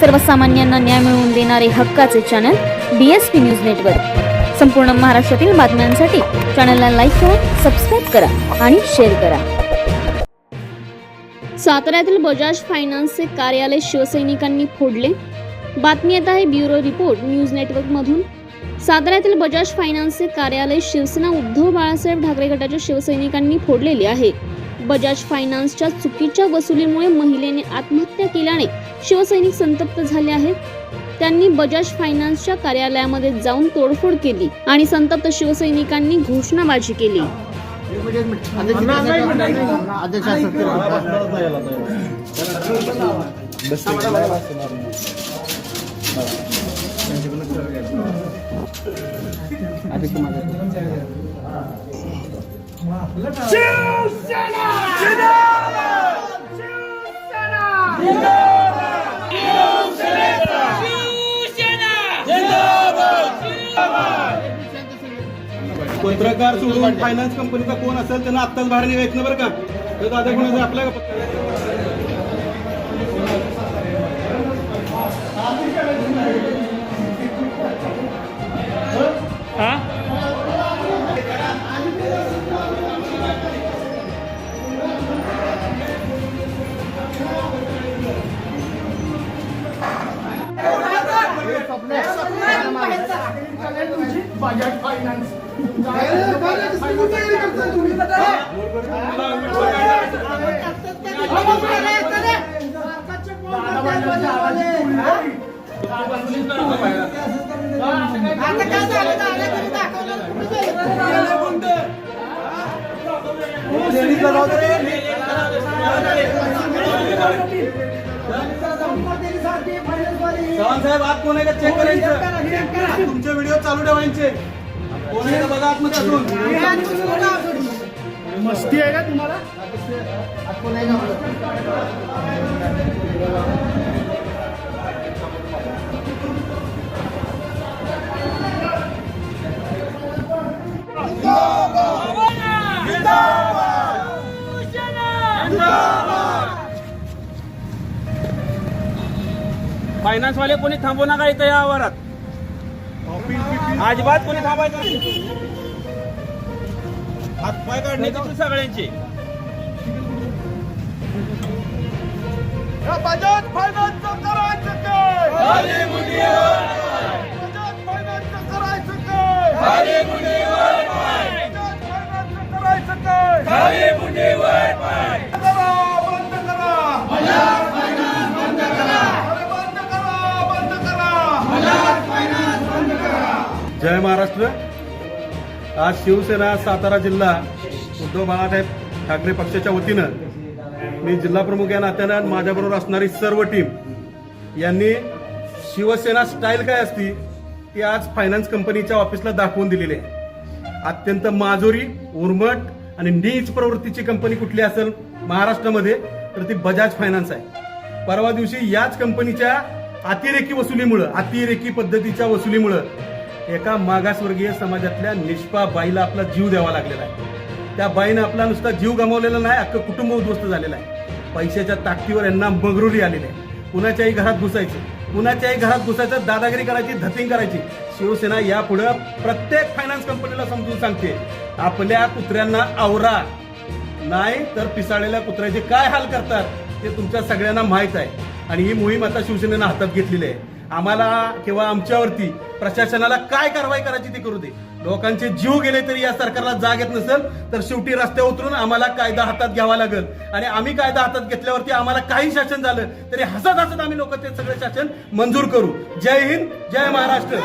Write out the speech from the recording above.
सर्वसामान्यांना न्याय मिळवून देणारे हक्काचे channel B S P news network संपूर्ण महाराष्ट्रातील बातम्यांसाठी चॅनलला लाईक करा सबस्क्राईब करा आणि शेअर करा. साताऱ्यातील बजाज फायनान्सचे कार्यालय शिवसैनिकांनी फोडले. बातमी येत आहे ब्युरो रिपोर्ट न्यूज नेटवर्क मधून. साताऱ्यातील बजाज फायनान्सचे कार्यालय शिवसेना उद्धव बाळासाहेब ठाकरे गटाच्या शिवसैनिकांनी फोडलेले आहे. बजाज फायनान्सच्या चुकीच्या वसुलीमुळे महिलेने आत्महत्या केल्याने शिवसैनिक संतप्त झाले आहेत. त्यांनी बजाज फायनान्सच्या कार्यालयामध्ये जाऊन तोडफोड केली आणि संतप्त शिवसैनिकांनी घोषणाबाजी केली. पत्रकार सोडून फायनान्स कंपनीचा कोण असेल त्यांना आत्ताच बाहेर निघायचं बरं का? तर दादा कोणाचं आपल्या बजाज फायनान्स साहेब आत कोण आहे का चेक करायचं तुमचे व्हिडिओ चालू ठेवायचे मस्ती आहे का तुम्हाला? फायनान्सवाले कोणी थांबू नका इथं या आवारात. अजिबात कोणी थांबायचं नाही. हातपाय काढण्याची तू सगळ्यांची बजाज फायनान्सचं जय महाराष्ट्र. आज शिवसेना सातारा जिल्हा उद्धव बाळासाहेब ठाकरे पक्षाच्या वतीनं मी जिल्हा प्रमुख या नात्यानं आणि माझ्याबरोबर असणारी सर्व टीम यांनी शिवसेना स्टाईल काय असती ती आज फायनान्स कंपनीच्या ऑफिसला दाखवून दिलेली आहे. अत्यंत माजोरी उर्मट आणि नीच प्रवृत्तीची कंपनी कुठली असेल महाराष्ट्रामध्ये तर ती बजाज फायनान्स आहे. परवा दिवशी याच कंपनीच्या अतिरेकी वसुलीमुळं अतिरेकी पद्धतीच्या वसुलीमुळं एका मागासवर्गीय समाजातल्या निष्पा बाईला आपला जीव द्यावा लागलेला आहे. त्या बाईनं आपला नुसता जीव गमावलेला नाही अख्खं कुटुंब उद्ध्वस्त झालेलं आहे. पैशाच्या ताकदीवर यांना मगरुरी आलेली आहे. कुणाच्याही घरात घुसायचं कुणाच्याही घरात घुसायचं दादागिरी करायची धतिंग करायची शिवसेना यापुढं प्रत्येक फायनान्स कंपनीला समजून सांगते आपल्या कुत्र्यांना आवरा. नाही तर पिसाळलेल्या कुत्र्याचे काय हाल करतात ते तुमच्या सगळ्यांना माहीत आहे. आणि ही मोहीम आता शिवसेनेनं हातात घेतलेली आहे. आम्हाला किंवा आमच्यावरती प्रशासनाला काय कारवाई करायची ती करू दे. लोकांचे जीव गेले तरी या सरकारला जाग येत नसेल तर शेवटी रस्त्यावर उतरून आम्हाला कायदा हातात घ्यावा लागेल. आणि आम्ही कायदा हातात घेतल्यावरती आम्हाला काही शासन झालं तरी हसत हसत आम्ही लोक ते सगळे शासन मंजूर करू. जय हिंद जय महाराष्ट्र.